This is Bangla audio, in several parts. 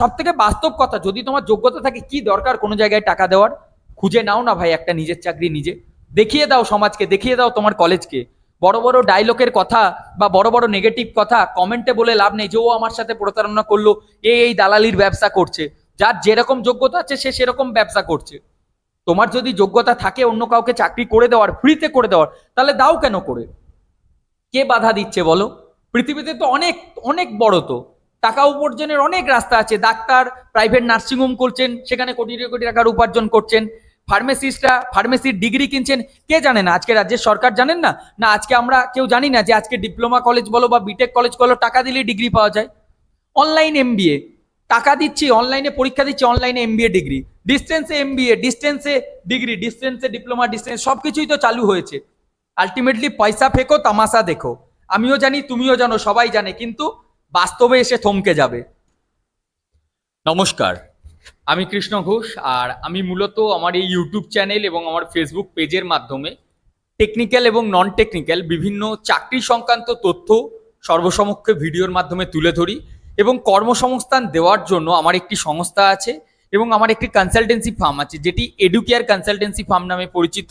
সব থেকে বাস্তব কথা, যদি তোমার যোগ্যতা থাকে, কি দরকার কোনো জায়গায় টাকা দেওয়ার? খুঁজে নাও না ভাই একটা নিজের চাকরি নিজে। দেখিয়ে দাও সমাজকে, দেখিয়ে দাও তোমার কলেজকে বড় বড় ডায়লগের কথা বা বড় বড় নেগেটিভ কথা কমেন্টে বলে লাভ নেই যে, ও আমার সাথে প্রতারণা করল, এ এই দালালির ব্যবসা করছে। যার যেরকম যোগ্যতা আছে, সে সেরকম ব্যবসা করছে। তোমার যদি যোগ্যতা থাকে, অন্য কাউকে চাকরি করে দেওয়ার ফ্রিতে করে দেওয়ার, তাহলে দাও কেন করে? কে বাধা দিচ্ছে বলো? পৃথিবীতে তো অনেক অনেক বড় তো। টাকা উপার্জনের অনেক রাস্তা আছে। ডাক্তার প্রাইভেট নার্সিংহোম করছেন সেখানে কোটি কোটি টাকার উপার্জন করছেন। ফার্মেসিস্টরা ফার্মেসির ডিগ্রি কিনছেন, কে জানে না? আজকে রাজ্যের সরকার জানেন না? না, আজকে আমরা কেউ জানি না যে আজকে ডিপ্লোমা কলেজ বলো বা বিটেক কলেজ বলো, টাকা দিলেই ডিগ্রি পাওয়া যায়। অনলাইন এমবিএ টাকা দিচ্ছি অনলাইনে পরীক্ষা দিচ্ছি অনলাইনে এমবিএ ডিগ্রি ডিস্টেন্সে এমবিএ ডিস্টেন্সে ডিগ্রি ডিস্টেন্সে ডিপ্লোমা ডিস্টেন্স সব কিছুই তো চালু হয়েছে। আলটিমেটলি পয়সা ফেকো, তামাশা দেখো। আমিও জানি, তুমিও জানো, সবাই জানে, কিন্তু বাস্তবে এসে থমকে যাবে। নমস্কার। আমি কৃষ্ণ ঘোষ আর আমি মূলত আমার এই ইউটিউব চ্যানেল এবং আমার ফেসবুক পেজের মাধ্যমে টেকনিক্যাল এবং নন টেকনিক্যাল বিভিন্ন চাকরি সংক্রান্ত তথ্য সর্বসমক্ষে ভিডিওর মাধ্যমে তুলে ধরি এবং কর্মসংস্থান দেওয়ার জন্য আমার একটি সংস্থা আছে এবং আমার একটি কনসালটেন্সি ফার্ম আছে যেটি এডুকেয়ার কনসালটেন্সি ফার্ম নামে পরিচিত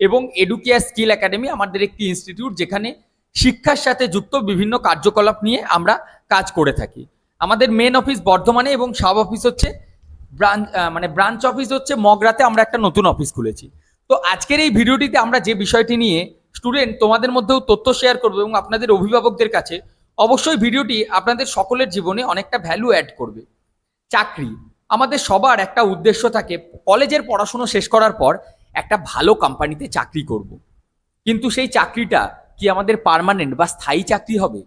এবং এডুকেয়ার স্কিল একাডেমি আমাদের একটি ইনস্টিটিউট যেখানে শিক্ষার সাথে যুক্ত বিভিন্ন কার্যকলাপ নিয়ে আমরা কাজ করে থাকি। আমাদের মেন অফিস বর্ধমানে এবং সাব অফিস হচ্ছে ব্রাঞ্চ মানে ব্রাঞ্চ অফিস হচ্ছে মগরাতে আমরা একটা নতুন অফিস খুলেছি। তো আজকের এই ভিডিওটিতে আমরা যে বিষয়টি নিয়ে স্টুডেন্ট তোমাদের মধ্যেও তথ্য শেয়ার করব এবং আপনাদের অভিভাবকদের কাছে অবশ্যই ভিডিওটি আপনাদের সকলের জীবনে অনেকটা ভ্যালু অ্যাড করবে। চাকরি আমাদের সবার একটা উদ্দেশ্য থাকে, কলেজের পড়াশুনো শেষ করার পর একটা ভালো কোম্পানিতে চাকরি করব। কিন্তু সেই চাকরিটা কি আমাদের পার্মানেন্ট বা স্থায়ী চাকরি হবে?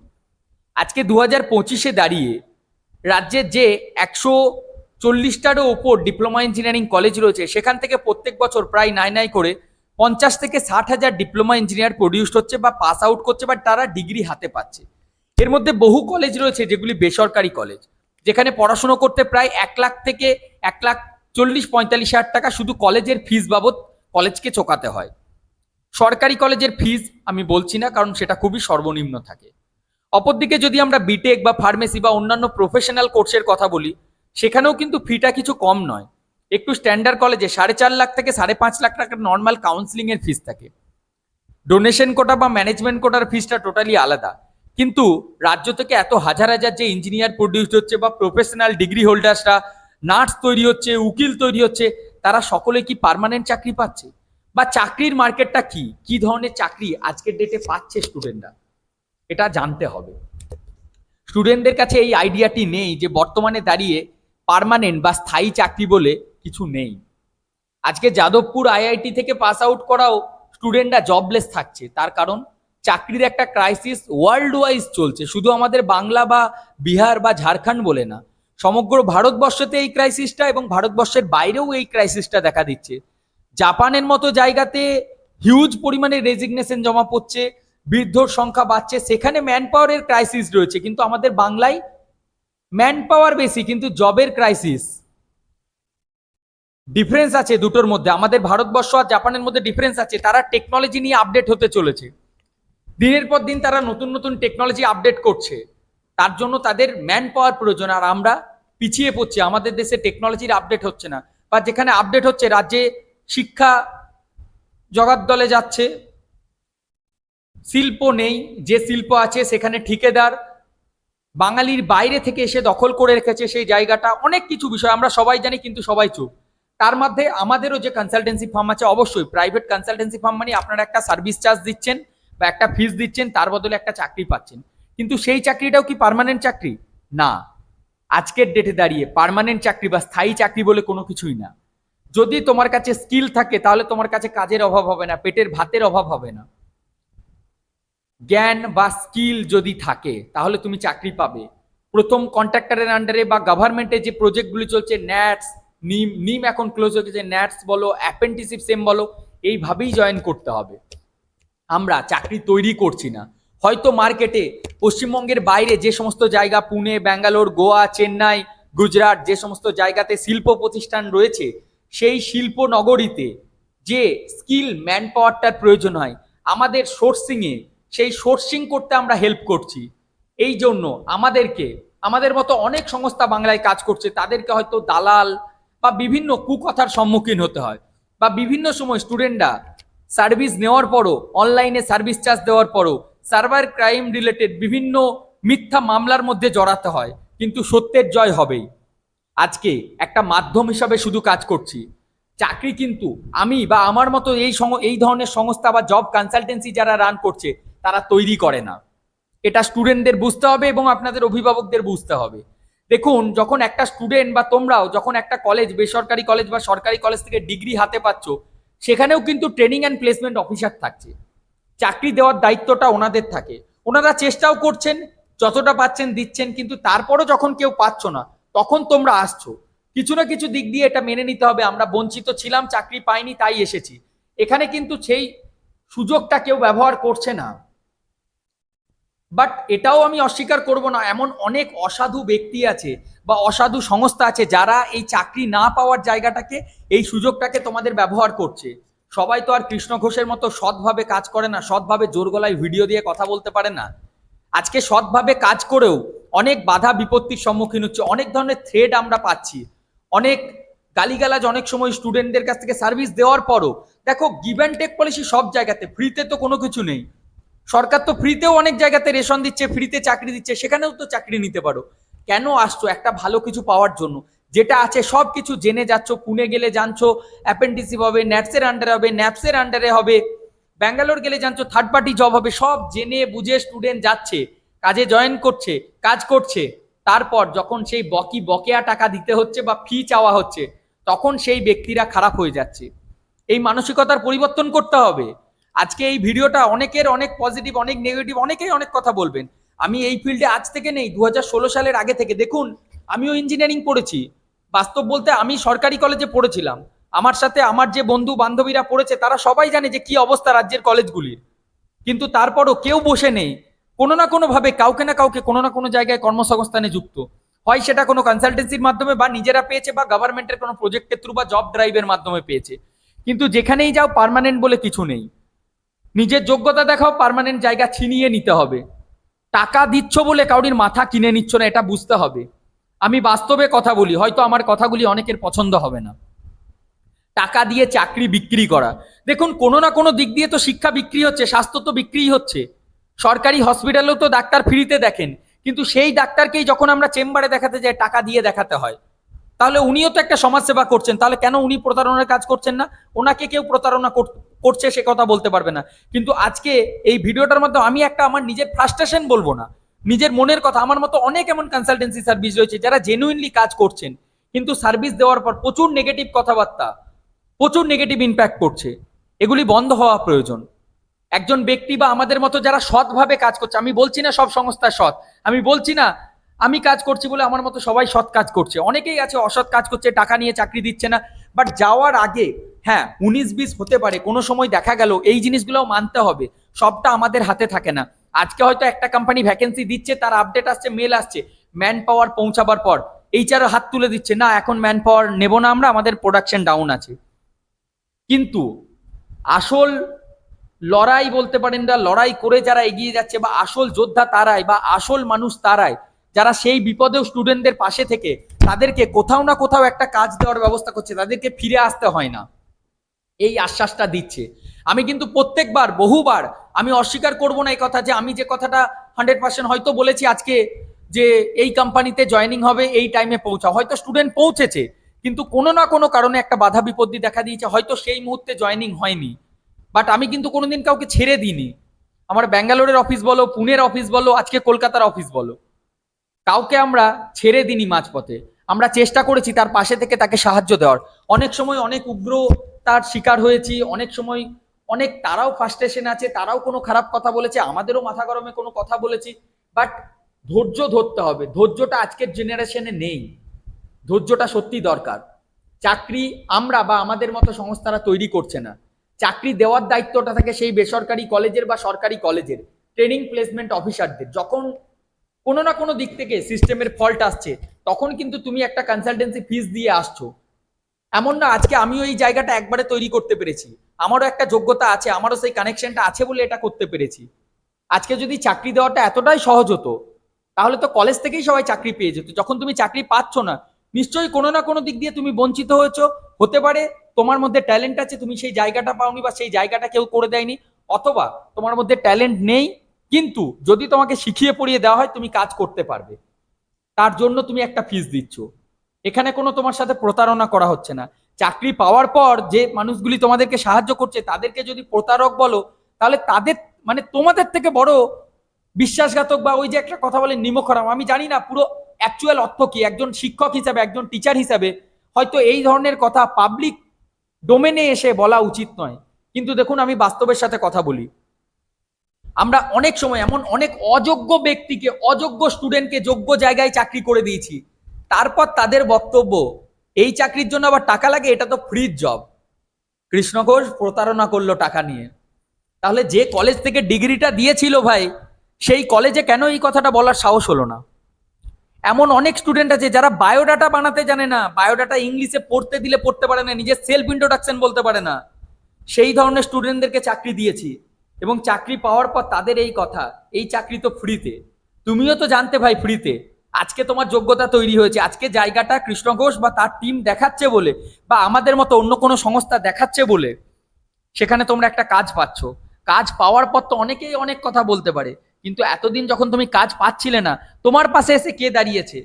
আজকে দু হাজার পঁচিশে দাঁড়িয়ে রাজ্যের যে একশো চল্লিশটারও ওপর ডিপ্লোমা ইঞ্জিনিয়ারিং কলেজ রয়েছে, সেখান থেকে প্রত্যেক বছর প্রায় নাই নাই করে পঞ্চাশ থেকে ষাট হাজার ডিপ্লোমা ইঞ্জিনিয়ার প্রডিউসড হচ্ছে বা পাস আউট করছে বা তারা ডিগ্রি হাতে পাচ্ছে। এর মধ্যে বহু কলেজ রয়েছে যেগুলি বেসরকারি কলেজ যেখানে পড়াশুনো করতে প্রায় এক লাখ থেকে এক লাখ চল্লিশ পঁয়তাল্লিশ হাজার টাকা শুধু কলেজের ফিস বাবদ কলেজকে চোকাতে হয়। সরকারি কলেজের ফিজ আমি বলছি না, কারণ সেটা খুবই সর্বনিম্ন থাকে। অপরদিকে যদি আমরা বিটেক বা ফার্মেসি বা অন্যান্য প্রফেশনাল কোর্সের কথা বলি, সেখানেও কিন্তু ফিটা কিছু কম নয়। একটু স্ট্যান্ডার্ড কলেজে সাড়ে চার লাখ থেকে সাড়ে পাঁচ লাখ টাকার নর্মাল কাউন্সিলিং এর ফিস থাকে। ডোনেশন কোটা বা ম্যানেজমেন্ট কোটার ফিসটা টোটালি আলাদা। কিন্তু রাজ্য থেকে এত হাজার হাজার যে ইঞ্জিনিয়ার প্রডিউসড হচ্ছে বা প্রফেশনাল ডিগ্রি হোল্ডার্সরা নার্স তৈরি হচ্ছে, উকিল তৈরি হচ্ছে, তারা সকলে কি পার্মানেন্ট চাকরি পাচ্ছে? বা চাকরির মার্কেটটা কি? কি ধরনের চাকরি? আজকের ডেটে পাচ্ছে স্টুডেন্টরা এটা জানতে হবে। স্টুডেন্টদের কাছে এই আইডিয়াটি নেই যে বর্তমানে দাঁড়িয়ে পার্মানেন্ট বা স্থায়ী চাকরি বলে কিছু নেই। আজকে যাদবপুর আইআইটি থেকে পাস আউট করাও স্টুডেন্টরা জবলেস থাকছে। তার কারণ চাকরির একটা ক্রাইসিস ওয়ার্ল্ড ওয়াইজ চলছে। শুধু আমাদের বাংলা বা বিহার বা ঝাড়খণ্ড বলে না, সমগ্র ভারতবর্ষতে এই ক্রাইসিসটা এবং ভারতবর্ষের বাইরেও এই ক্রাইসিসটা দেখা দিচ্ছে। জাপানের মতো জায়গাতে হিউজ পরিমাণে রেজিগনেশন জমা পড়ছে, বৃদ্ধর সংখ্যা বাড়ছে, সেখানে ম্যান পাওয়ারের ক্রাইসিস রয়েছে, কিন্তু আমাদের বাংলায় ম্যান পাওয়ার বেশি, কিন্তু জবের ক্রাইসিস ডিফারেন্স আছে দুটোর মধ্যে। আমাদের ভারতবর্ষ আর জাপানের মধ্যে ডিফারেন্স আছে, তারা টেকনোলজি নিয়ে আপডেট হতে চলেছে। দিনের পর দিন তারা নতুন নতুন টেকনোলজি আপডেট করছে। তার জন্য তাদের ম্যান পাওয়ার প্রয়োজন, আর আমরা পিছিয়ে পড়ছি। আমাদের দেশে টেকনোলজির আপডেট হচ্ছে না, বা যেখানে আপডেট হচ্ছে, রাজ্যে শিক্ষা জগাদ্দলে যাচ্ছে। শিল্প নেই, যে শিল্প আছে সেখানে ঠিকাদার। বাঙালির বাইরে থেকে এসে দখল করে রেখেছে সেই জায়গাটা। অনেক কিছু বিষয়, আমরা সবাই জানি কিন্তু সবাই চুপ তার মধ্যে আমাদেরও যে কনসালটেন্সি ফার্ম আছে অবশ্যই প্রাইভেট কনসালটেন্সি ফার্ম মানে আপনারা একটা সার্ভিস চার্জ দিচ্ছেন বা একটা ফিস দিচ্ছেন, তার বদলে একটা চাকরি পাচ্ছেন। কিন্তু সেই চাকরিটাও কি পার্মানেন্ট চাকরি? না। আজকের ডেটে দাঁড়িয়ে পার্মানেন্ট চাকরি বা স্থায়ী চাকরি বলে কোনো কিছুই না। যদি তোমার কাছে স্কিল থাকে, তাহলে তোমার কাছে কাজের অভাব হবে না, পেটের ভাতের অভাব হবে না। জ্ঞান বা স্কিল যদি থাকে, তাহলে তুমি চাকরি পাবে। প্রথম কন্ট্রাক্টরের আন্ডারে বা গভর্নমেন্টে যে প্রজেক্টগুলি চলছে ন্যাটস নিম নিম এখন ক্লোজ হয়ে গেছে ন্যাটস বলো অ্যাপেন্টিসিপ সেম বলো, এইভাবেই জয়েন করতে হবে। আমরা চাকরি তৈরি করছি না। হয়তো মার্কেটে পশ্চিমবঙ্গের বাইরে যে সমস্ত জায়গা, পুনে, ব্যাঙ্গালোর, গোয়া, চেন্নাই, গুজরাট, যে সমস্ত জায়গাতে শিল্প প্রতিষ্ঠান রয়েছে সেই শিল্প নগরীতে যে স্কিল ম্যান পাওয়ারটার প্রয়োজন হয়, আমাদের সোর্সিংয়ে সেই সোর্সিং করতে আমরা হেল্প করছি। এই জন্য আমাদেরকে, আমাদের মতো অনেক সংস্থা বাংলায় কাজ করছে, তাদেরকে হয়তো দালাল বা বিভিন্ন কুকথার সম্মুখীন হতে হয় বা বিভিন্ন সময় স্টুডেন্টরা সার্ভিস নেওয়ার পরও অনলাইনে সার্ভিস চার্জ দেওয়ার পরও সার্ভার ক্রাইম রিলেটেড বিভিন্ন মিথ্যা মামলার মধ্যে জড়াতে হয়, কিন্তু সত্যের জয় হবেই। আজকে একটা মাধ্যম হিসাবে শুধু কাজ করছি। চাকরি কিন্তু আমি বা আমার মতো এই এই ধরনের সংস্থা বা জব কনসালটেন্সি যারা রান করছে, তারা তৈরি করে না। এটা স্টুডেন্টদের বুঝতে হবে এবং আপনাদের অভিভাবকদের বুঝতে হবে। দেখুন, যখন একটা স্টুডেন্ট বা তোমরাও যখন একটা কলেজ বেসরকারি কলেজ বা সরকারি কলেজ থেকে ডিগ্রি হাতে পাচ্ছ, সেখানেও কিন্তু ট্রেনিং অ্যান্ড প্লেসমেন্ট অফিসার থাকছে। চাকরি দেওয়ার দায়িত্বটা ওনাদের থাকে। ওনারা চেষ্টাও করছেন, যতটা পাচ্ছেন দিচ্ছেন, কিন্তু তারপরও যখন কেউ পাচ্ছ না তখন তোমরা আসছো। কিছু না কিছু দিক দিয়ে এটা মেনে নিতে হবে। আমরা বঞ্চিত ছিলাম, চাকরি পাইনি, তাই এসেছি। এখানে কিন্তু সেই সুযোগটা কেউ ব্যবহার করছে না। বাট এটাও আমি অস্বীকার করব না। এমন অনেক অসাধু ব্যক্তি আছে বা অসাধু সংস্থা আছে যারা এই চাকরি না পাওয়ার জায়গাটাকে, এই সুযোগটাকে তোমাদের ব্যবহার করছে। সবাই তো আর কৃষ্ণ ঘোষের মতো সৎভাবে কাজ করে না, সৎভাবে জোর গলায় ভিডিও দিয়ে কথা বলতে পারে না। আজকে সৎভাবে কাজ করেও অনেক বাধা বিপত্তির সম্মুখীন হচ্ছে, অনেক ধরনের থ্রেড আমরা পাচ্ছি। অনেক গালিগালাজ অনেক সময় স্টুডেন্টদের কাছ থেকে সার্ভিস দেওয়ার পরও, দেখো গিভ অ্যান্ড টেক পলিসি সব জায়গাতে ফ্রিতে তো কোনো কিছু নেই। সরকার তো ফ্রিতেও অনেক জায়গাতে রেশন দিচ্ছে ফ্রিতে চাকরি দিচ্ছে, সেখানেও তো চাকরি নিতে পারো। কেন আসছো? একটা ভালো কিছু পাওয়ার জন্য। যেটা আছে সব কিছু জেনে যাচ্ছ, পুনে গেলে জানছো অ্যাপেন্ডিসিভ হবে ন্যাপসের আন্ডারে হবে ন্যাপসের আন্ডারে হবে, ব্যাঙ্গালোর গেলে জানছো থার্ড পার্টি জব হবে, সব জেনে বুঝে স্টুডেন্ট যাচ্ছে। কাজে জয়েন করছে, কাজ করছে। তারপর যখন সেই বকি বকেয়া টাকা দিতে হচ্ছে বা ফি চাওয়া হচ্ছে, তখন সেই ব্যক্তিরা খারাপ হয়ে যাচ্ছে। এই মানসিকতার পরিবর্তন করতে হবে। আজকে এই ভিডিওটা অনেকের অনেক পজিটিভ অনেক নেগেটিভ অনেকেই অনেক কথা বলবেন। আমি এই ফিল্ডে আজ থেকে নেই দু হাজার ষোলো সালের আগে থেকে। দেখুন, আমিও ইঞ্জিনিয়ারিং পড়েছি। বাস্তব বলতে আমি সরকারি কলেজে পড়েছিলাম। আমার সাথে আমার যে বন্ধু বান্ধবীরা পড়েছে, তারা সবাই জানে যে কি অবস্থা রাজ্যের কলেজগুলির কিন্তু তারপরও কেউ বসে নেই। কোনো না কোনো ভাবে কাউকে না কাউকে কোনো না কোনো জায়গায় কর্মসংস্থানে যুক্ত। হয় সেটা কোনো কনসালটেন্সির মাধ্যমে বা নিজেরা পেয়েছে বা গভর্নমেন্টের কোনো প্রজেক্টের থ্রু বা জব ড্রাইভের মাধ্যমে পেয়েছে। কিন্তু যেখানেই যাও পার্মানেন্ট বলে কিছু নেই। নিজের যোগ্যতা দেখাও পারমানেন্ট জায়গা ছিনিয়ে নিতে হবে। টাকা দিচ্ছ বলে কাউরির মাথা কিনে নিচ্ছ না, এটা বুঝতে হবে। আমি বাস্তবে কথা বলি, হয়তো আমার কথাগুলি অনেকের পছন্দ হবে না। টাকা দিয়ে চাকরি বিক্রি করা। দেখুন, কোনো না কোনো দিক দিয়ে তো শিক্ষা বিক্রি হচ্ছে, স্বাস্থ্য তো বিক্রি হচ্ছে। সরকারি হসপিটালেও তো ডাক্তার ফ্রিতে দেখেন, কিন্তু সেই ডাক্তারকেই যখন আমরা চেম্বারে দেখাতে যাই, টাকা দিয়ে দেখাতে হয়। তাহলে উনিও তো একটা সমাজসেবা করছেন, তাহলে কেন উনি প্রতারণার কাজ করছেন না? ওনাকে কেউ প্রতারণা কর- করছে সে কথা বলতে পারবে না। কিন্তু আজকে এই ভিডিওটার মাধ্যমে আমি একটা আমার নিজের ফ্রাস্ট্রেশন বলব না, নিজের মনের কথা। আমার মতো অনেক এমন কনসালটেন্সি সার্ভিস রয়েছে যারা জেনুইনলি কাজ করছেন, কিন্তু সার্ভিস দেওয়ার পর প্রচুর নেগেটিভ কথাবার্তা, প্রচুর নেগেটিভ ইম্প্যাক্ট করছে। এগুলি বন্ধ হওয়া প্রয়োজন। একজন ব্যক্তি বা আমাদের মতো যারা সৎভাবে কাজ করছে, আমি বলছি না সব সংস্থা সৎ, আমি বলছি না আমি কাজ করছি বলে আমার মতো সবাই সৎ কাজ করছে। অনেকেই আছে অসৎ কাজ করছে, টাকা নিয়ে চাকরি দিচ্ছে না বাট যাওয়ার আগে হ্যাঁ উনিশ বিশ হতে পারে, কোনো সময় দেখা গেল এই জিনিসগুলোও মানতে হবে, সবটা আমাদের হাতে থাকে না। আজকে হয়তো একটা কোম্পানি ভ্যাকেন্সি দিচ্ছে, তার আপডেট আসছে মেল আসছে ম্যান পাওয়ার পৌঁছাবার পর এইচআর হাত তুলে দিচ্ছে, না, এখন ম্যান পাওয়ার নেব না আমরা, আমাদের প্রোডাকশন ডাউন আছে। কিন্তু আসল লড়াই বলতে পারেন না, লড়াই করে যারা এগিয়ে যাচ্ছে বা আসল যোদ্ধা তারাই বা আসল মানুষ তারাই, যারা সেই বিপদেও স্টুডেন্টদের পাশে থেকে তাদেরকে কোথাও না কোথাও একটা কাজ দেওয়ার ব্যবস্থা করছে, তাদেরকে ফিরে আসতে হয় না। এই আশ্বাসটা দিচ্ছে। আমি কিন্তু প্রত্যেকবার, বহুবার আমি অস্বীকার করব না এই কথা যে আমি যে কথাটা হান্ড্রেড পার্সেন্ট হয়তো বলেছি আজকে যে এই কোম্পানিতে জয়েনিং হবে, এই টাইমে পৌঁছা হয়তো স্টুডেন্ট পৌঁছেছে, কিন্তু কোনো না কোনো কারণে একটা বাধা বিপত্তি দেখা দিয়েছে, হয়তো সেই মুহূর্তে জয়েনিং হয়নি। বাট আমি কিন্তু কোনোদিন কাউকে ছেড়ে দিইনি। আমার ব্যাঙ্গালোরের অফিস বলো, পুনের অফিস বলো, আজকে কলকাতার অফিস বলো। কাউকে আমরা ছেড়ে দিইনি মাঝপথে। আমরা চেষ্টা করেছি তার পাশে থেকে তাকে সাহায্য দেওয়ার। অনেক সময় অনেক উগ্র তার শিকার হয়েছি, অনেক সময় অনেক তারাও ফার্স্টেশন আছে, তারাও কোনো খারাপ কথা বলেছে, আমাদেরও মাথা গরমে কোনো কথা বলেছি। বাট ধৈর্য ধরতে হবে। ধৈর্যটা আজকের জেনারেশনে নেই। ধৈর্যটা সত্যি দরকার। চাকরি আমরা বা আমাদের মতো সংস্থারা তৈরি করছে না। চাকরি দেওয়ার দায়িত্বটা থাকে সেই বেসরকারি কলেজের বা সরকারি কলেজের ট্রেনিং প্লেসমেন্ট অফিসারদের যখন কোনো না কোনো দিক থেকে সিস্টেমের ফল্ট আসছে, তখন কিন্তু তুমি একটা কনসালটেন্সি ফিস দিয়ে আসছো। এমন না, আজকে আমিও এই জায়গাটা একবারে তৈরি করতে পেরেছি। আমারও একটা যোগ্যতা আছে, আমারও সেই কানেকশনটা আছে বলে এটা করতে পেরেছি। আজকে যদি চাকরি দেওয়াটা এতটাই সহজ হতো, তাহলে তো কলেজ থেকেই সবাই চাকরি পেয়ে যেত। যখন তুমি চাকরি পাচ্ছ না, নিশ্চয়ই কোনো না কোনো দিক দিয়ে তুমি বঞ্চিত হয়েছো। হতে পারে তোমার মধ্যে ট্যালেন্ট আছে, তুমি সেই জায়গাটা পাওনি বা সেই জায়গাটা কেউ করে দেয়নি, অথবা তোমার মধ্যে ট্যালেন্ট নেই, কিন্তু যদি তোমাকে শিখিয়ে পড়িয়ে দেওয়া হয়, তুমি কাজ করতে পারবে। তার জন্য তুমি একটা ফিস দিচ্ছ। এখানে কোনো তোমার সাথে প্রতারণা করা হচ্ছে না। চাকরি পাওয়ার পর যে মানুষগুলি তোমাদেরকে সাহায্য করছে, তাদেরকে যদি প্রতারক বলো, তাহলে তাদের মানে তোমাদের থেকে বড় বিশ্বাসঘাতক বা ওই যে একটা কথা বলে নিমখরাম আমি জানি না, পুরো অ্যাকচুয়াল অর্থ কি? একজন শিক্ষক হিসাবে, একজন টিচার হিসাবে, হয়তো এই ধরনের কথা পাবলিক ডোমেনে এসে বলা উচিত নয়। কিন্তু দেখুন, আমি বাস্তবের সাথে কথা বলি। আমরা অনেক সময় এমন অনেক অযোগ্য ব্যক্তিকে, অযোগ্য স্টুডেন্টকে যোগ্য জায়গায় চাকরি করে দিয়েছি। তারপর তাদের বক্তব্য, এই চাকরির জন্য আবার টাকা লাগে, এটা তো ফ্রি জব কৃষ্ণ ঘোষ প্রতারণা করল টাকা নিয়ে। তাহলে যে কলেজ থেকে ডিগ্রিটা দিয়েছিল ভাই, সেই কলেজে কেন এই কথাটা বলার সাহস হলো না? এমন অনেক স্টুডেন্ট আছে যারা বায়োডাটা বানাতে জানে না বায়োডাটা ইংলিশে পড়তে দিলে পড়তে পারে না, নিজের সেলফ ইন্ট্রোডাকশন বলতে পারে না। সেই ধরনের স্টুডেন্টদেরকে চাকরি দিয়েছি এবং চাকরি পাওয়ার পর তাদের এই কথা, এই চাকরি তো ফ্রিতে তুমিও তো জানতে ভাই ফ্রিতে আজকে তোমার যোগ্যতা তৈরি হয়েছে, আজকে জায়গাটা কৃষ্ণ ঘোষ বা তার টিম দেখাচ্ছে বলে বা আমাদের মতো অন্য কোনো সংস্থা দেখাচ্ছে বলে, সেখানে তোমরা একটা কাজ পাচ্ছ। কাজ পাওয়ার পর তো অনেকেই অনেক কথা বলতে পারে। কিন্তু এতদিন যখন তুমি কাজ পাচ্ছিলে না, তোমার পাশে এসে কে দাঁড়িয়েছে?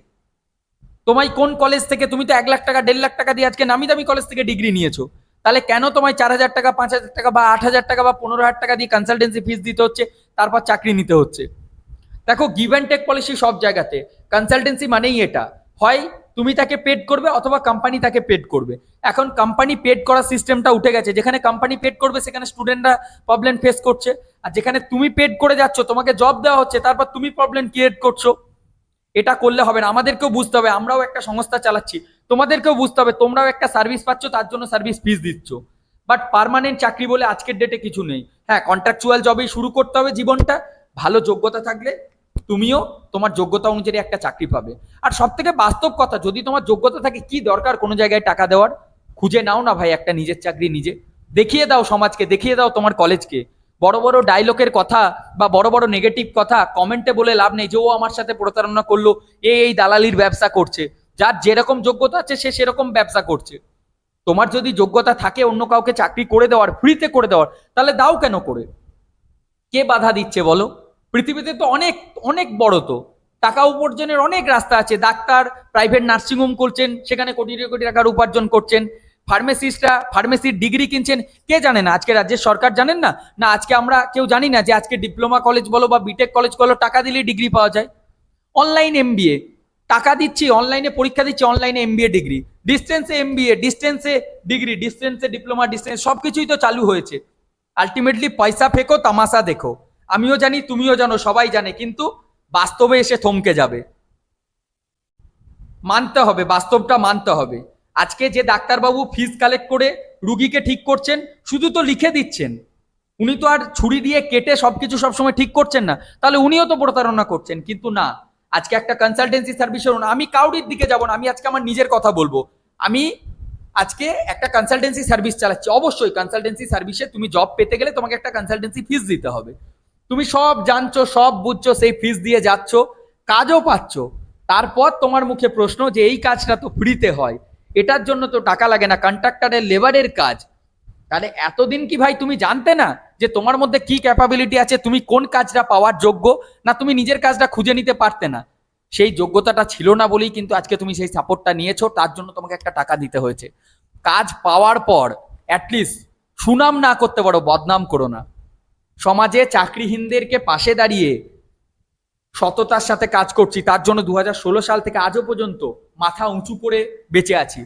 তোমায় কোন কলেজ থেকে, তুমি তো এক লাখ টাকা, দেড় লাখ টাকা দিয়ে আজকে নামি দামি কলেজ থেকে ডিগ্রি নিয়েছো। তাহলে কেন তোমায় চার হাজার টাকা, পাঁচ হাজার টাকা বা আট হাজার টাকা বা পনেরো হাজার টাকা দিয়ে কনসালটেন্সি ফিস দিতে হচ্ছে, তারপর চাকরি নিতে হচ্ছে? দেখো গিভ অ্যান্ড টেক পলিসি সব জায়গাতে। কনসালটেন্সি মানেই এটা। হয় তুমি তাকে পেড করবে অথবা কোম্পানি তাকে পেড করবে। এখন কোম্পানি পেড করার সিস্টেমটা উঠে গেছে। যেখানে কোম্পানি পেড করবে, সেখানে স্টুডেন্টরা প্রবলেম ফেস করছে। আর যেখানে তুমি পেড করে যাচ্ছ, তোমাকে জব দেওয়া হচ্ছে, তারপর তুমি প্রবলেম ক্রিয়েট করছ। এটা করলে হবে না। আমাদেরকেও বুঝতে হবে। আমরাও একটা সংস্থা চালাচ্ছি। তোমাদেরকেও বুঝতে হবে। তোমরাও একটা সার্ভিস পাচ্ছ, তার জন্য সার্ভিস ফিস দিচ্ছ। বাট পার্মানেন্ট চাকরি বলে আজকের ডেটে কিছু নেই। হ্যাঁ কন্ট্রাকচুয়াল জবেই শুরু করতে হবে জীবনটা। ভালো যোগ্যতা থাকলে তুমিও তোমার যোগ্যতা অনুযায়ী একটা চাকরি পাবে। আর সব থেকে বাস্তব কথা, যদি তোমার যোগ্যতা থাকে, কি দরকার কোনো জায়গায় টাকা দেওয়ার? খুঁজে নাও না ভাই একটা নিজের চাকরি নিজে। দেখিয়ে দাও সমাজকে, দেখিয়ে দাও তোমার কলেজকে। বড় বড় ডায়লগের কথা বা বড় বড় নেগেটিভ কথা কমেন্টে বলে লাভ নেই যে, ও আমার সাথে প্রতারণা করল, এ এই দালালির ব্যবসা করছে। যার যেরকম যোগ্যতা আছে, সে সেরকম ব্যবসা করছে। তোমার যদি যোগ্যতা থাকে, অন্য কাউকে চাকরি করে দেওয়ার ফ্রিতে করে দেওয়ার, তাহলে দাও কেন করে? কে বাধা দিচ্ছে বলো? পৃথিবীতে তো অনেক অনেক বড় তো। টাকা উপার্জনের অনেক রাস্তা আছে। ডাক্তার প্রাইভেট নার্সিংহোম করছেন সেখানে কোটি কোটি টাকার উপার্জন করছেন। ফার্মেসিস্টরা ফার্মেসির ডিগ্রি কিনছেন। কে জানে না, আজকে রাজ্যের সরকার জানেন না? না, আজকে আমরা কেউ জানি না যে আজকে ডিপ্লোমা কলেজ বলো বা বিটেক কলেজ বলো, টাকা দিলেই ডিগ্রি পাওয়া যায়। অনলাইন এমবিএ টাকা দিচ্ছি অনলাইনে পরীক্ষা দিচ্ছি অনলাইনে এমবিএ ডিগ্রি ডিস্টেন্সে এমবিএ ডিস্টেন্সে ডিগ্রি ডিস্টেন্সে ডিপ্লোমা ডিস্টেন্স সব কিছুই তো চালু হয়েছে। আলটিমেটলি পয়সা ফেকো, তামাশা দেখো। আমিও জানি, তুমিও জানো, সবাই জানে, কিন্তু বাস্তবে এসে থমকে যাবে। মানতে হবে, বাস্তবটা মানতে হবে। আজকে যে ডাক্তারবাবু ফিজ কালেক্ট করে রুগীকে ঠিক করছেন, শুধু তো লিখে দিচ্ছেন। উনি তো আর ছুরি দিয়ে কেটে সবকিছু সবসময় ঠিক করছেন না। তাহলে উনিও তো প্রতারণা করছেন, কিন্তু না। আজকে একটা কনসালটেন্সি সার্ভিসের আমি কাউরির দিকে যাব না, আমি আজকে আমার নিজের কথা বলব। আমি আজকে একটা কনসালটেন্সি সার্ভিস চালাচ্ছি। অবশ্যই কনসালটেন্সি সার্ভিসে তুমি জব পেতে গেলে তোমাকে একটা কনসালটেন্সি ফিস দিতে হবে। তুমি সব জানছো, সব বুঝছ, সেই ফিস দিয়ে যাচ্ছ, কাজও পাচ্ছ। তারপর তোমার মুখে প্রশ্ন যে এই কাজটা তো ফ্রিতে হয়, এটার জন্য তো টাকা লাগে না কন্ট্রাক্টরের লেবারের কাজ। তাহলে এতদিন কি ভাই তুমি জানতে না যে তোমার মধ্যে কি ক্যাপাবিলিটি আছে, তুমি কোন কাজটা পাওয়ার যোগ্য, না তুমি নিজের কাজটা খুঁজে নিতে পারতে না? সেই যোগ্যতাটা ছিল না বলেই কিন্তু আজকে তুমি সেই সাপোর্টটা নিয়েছো, তার জন্য তোমাকে একটা টাকা দিতে হয়েছে। কাজ পাওয়ার পর অ্যাটলিস্ট সুনাম না করতে পারো, বদনাম করো না। সমাজে চাকরিহীনদেরকে পাশে দাঁড়িয়ে সততার সাথে কাজ করছি, তার জন্য দু হাজার ষোলো সাল থেকে আজও পর্যন্ত মাথা উঁচু করে বেঁচে আছি।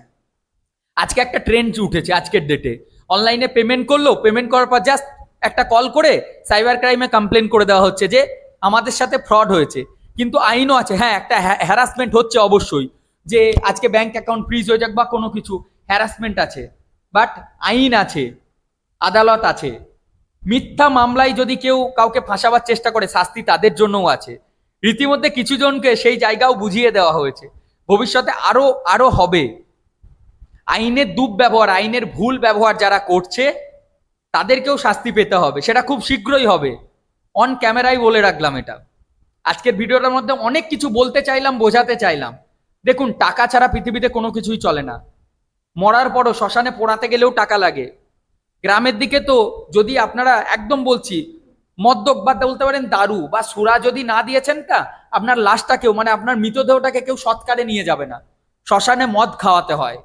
আজকে একটা ট্রেন্ড উঠেছে আজকের ডেটে অনলাইনে পেমেন্ট করল পেমেন্ট করার পর জাস্ট একটা কল করে সাইবার ক্রাইমে কমপ্লেন করে দেওয়া হচ্ছে যে আমাদের সাথে ফ্রড হয়েছে। কিন্তু আইনও আছে হ্যাঁ একটা হ্যারাসমেন্ট হচ্ছে অবশ্যই যে আজকে ব্যাংক অ্যাকাউন্ট ফ্রিজ হয়ে যাক বা কোনো কিছু হ্যারাসমেন্ট আছে। বাট আইন আছে, আদালত আছে। মিথ্যা মামলায় যদি কেউ কাউকে ফাঁসাবার চেষ্টা করে, শাস্তি তাদের জন্যও আছে। রীতিমধ্যে কিছু জনকে সেই জায়গাও বুঝিয়ে দেওয়া হয়েছে। ভবিষ্যতে আরও আরও হবে। আইনের দুর্ব্যবহার আইনের ভুল ব্যবহার যারা করছে, তাদেরকেও শাস্তি পেতে হবে। সেটা খুব শীঘ্রই হবে। অন ক্যামেরায় বলে রাখলাম এটা। আজকের ভিডিওটার মধ্যে অনেক কিছু বলতে চাইলাম, বোঝাতে চাইলাম। দেখুন, টাকা ছাড়া পৃথিবীতে কোনো কিছুই চলে না। মরার পরও শ্মশানে পোড়াতে গেলেও টাকা লাগে। গ্রামের দিকে তো যদি আপনারা একদম বলছি মদ্যক বা বলতে পারেন দারু বা সুরা যদি না দিয়েছেন তা, আপনার লাশটাকেও মানে আপনার মৃতদেহটাকে কেউ সৎকারে নিয়ে যাবে না। শ্মশানে মদ খাওয়াতে হয়।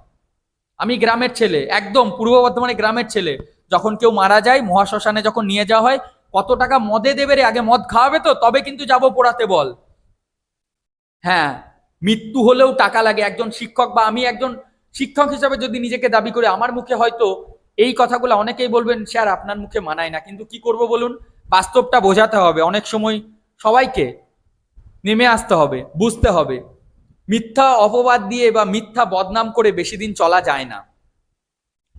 আমি গ্রামের ছেলে, একদম পূর্ব বর্ধমানে গ্রামের ছেলে, যখন কেউ মারা যায়, মহাশ্মশানে যখন নিয়ে যাওয়া হয়, কত টাকা মদে দেবে রে, আগে মদ খাওয়াবে তো, তবে কিন্তু যাব পোড়াতে বল। হ্যাঁ মৃত্যু হলেও টাকা লাগে। একজন শিক্ষক বা আমি একজন শিক্ষক হিসাবে যদি নিজেকে দাবি করি, আমার মুখে হয়তো এই কথাগুলো অনেকেই বলবেন, স্যার, আপনার মুখে মানায় না। কিন্তু কি করব বলুন? বাস্তবটা বোঝাতে হবে। অনেক সময় সবাইকে নেমে আসতে হবে, বুঝতে হবে। মিথ্যা অপবাদ দিয়ে বা মিথ্যা বদনাম করে বেশি দিন চলা যায় না।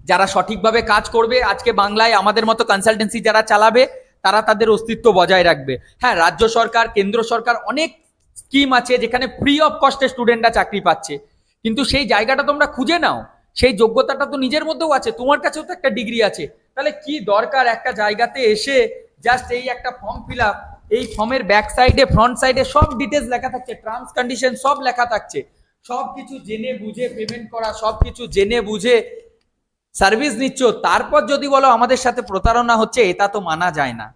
যারা সঠিকভাবে কাজ করবে, আজকে বাংলায় আমাদের মতো কনসালটেন্সি যারা চালাবে, তারা তাদের অস্তিত্ব বজায় রাখবে। হ্যাঁ রাজ্য সরকার, কেন্দ্র সরকার অনেক স্কিম আছে যেখানে ফ্রি অফ কস্টে স্টুডেন্টরা চাকরি পাচ্ছে। কিন্তু সেই জায়গাটা তোমরা খুঁজে নাও। সেই যোগ্যতাটা তো নিজের মধ্যেও আছে, তোমার কাছেও তো একটা ডিগ্রি আছে। তাহলে কি দরকার একটা জায়গাতে এসে জাস্ট এই একটা ফর্ম ফিল আপ এই ফর্মের ব্যাক সাইডে ফ্রন্ট সাইডে সব ডিটেলস লেখা থাকছে টার্মস কন্ডিশন সব লেখা থাকছে। সব কিছু জেনে বুঝে পেমেন্ট করা, সব কিছু জেনে বুঝে সার্ভিস নিচ্ছ, তারপর যদি বলো আমাদের সাথে প্রতারণা হচ্ছে, এটা তো মানা যায় না।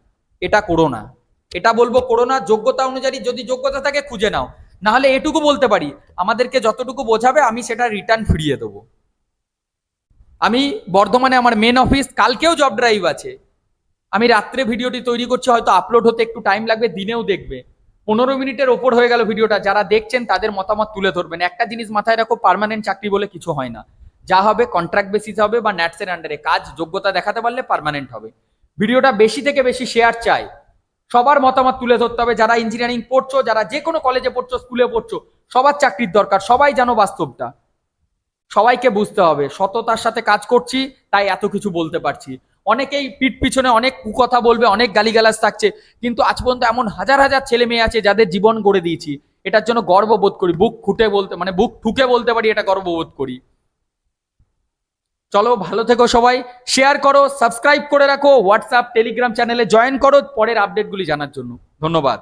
এটা করো না। এটা বলব করো না, যোগ্যতা অনুযায়ী যদি যোগ্যতা থাকে খুঁজে নাও। নাহলে এটুকু বলতে পারি, আমাদেরকে যতটুকু বোঝাবে, আমি সেটা রিটার্ন ফিরিয়ে দেবো। আমি বর্ধমানে আমার মেন অফিস কালকেও জব ড্রাইভ আছে। আমি রাত্রে ভিডিওটি তৈরি করছি, হয়তো আপলোড হতে একটু টাইম লাগবে, দিনেও দেখবে। পনেরো মিনিটের ওপর হয়ে গেল ভিডিওটা, যারা দেখছেন তাদের মতামত তুলে ধরবেন। একটা জিনিস মাথায় রাখো পারমানেন্ট চাকরি বলে কিছু হয় না। যা হবে কন্ট্রাক্ট বেসিস হবে বা ন্যাটসের আন্ডারে কাজ, যোগ্যতা দেখাতে পারলে পারমানেন্ট হবে। ভিডিওটা বেশি থেকে বেশি শেয়ার চাই। সবার মতামত তুলে ধরতে হবে। যারা ইঞ্জিনিয়ারিং পড়ছো, যারা যে কোনো কলেজে পড়ছো স্কুলে পড়ছো, সবার চাকরির দরকার। সবাই জানো বাস্তবটা। সবাইকে বুঝতে হবে। সততার সাথে কাজ করছি, তাই এত কিছু বলতে পারছি। অনেকেই পিঠ পিছনে অনেক কুকথা বলবে, অনেক গালিগালাজ থাকছে, কিন্তু আজ পর্যন্ত এমন হাজার হাজার ছেলে মেয়ে আছে যাদের জীবন গড়ে দিয়েছি। এটার জন্য গর্ববোধ করি, বুক খুঁটে বলতে মানে বুক ঠুকে বলতে পারি এটা গর্ববোধ করি। চলো, ভালো থেকো সবাই শেয়ার করো সাবস্ক্রাইব করে রাখো হোয়াটসঅ্যাপ টেলিগ্রাম চ্যানেলে জয়েন করো, পরের আপডেটগুলি জানার জন্য। ধন্যবাদ।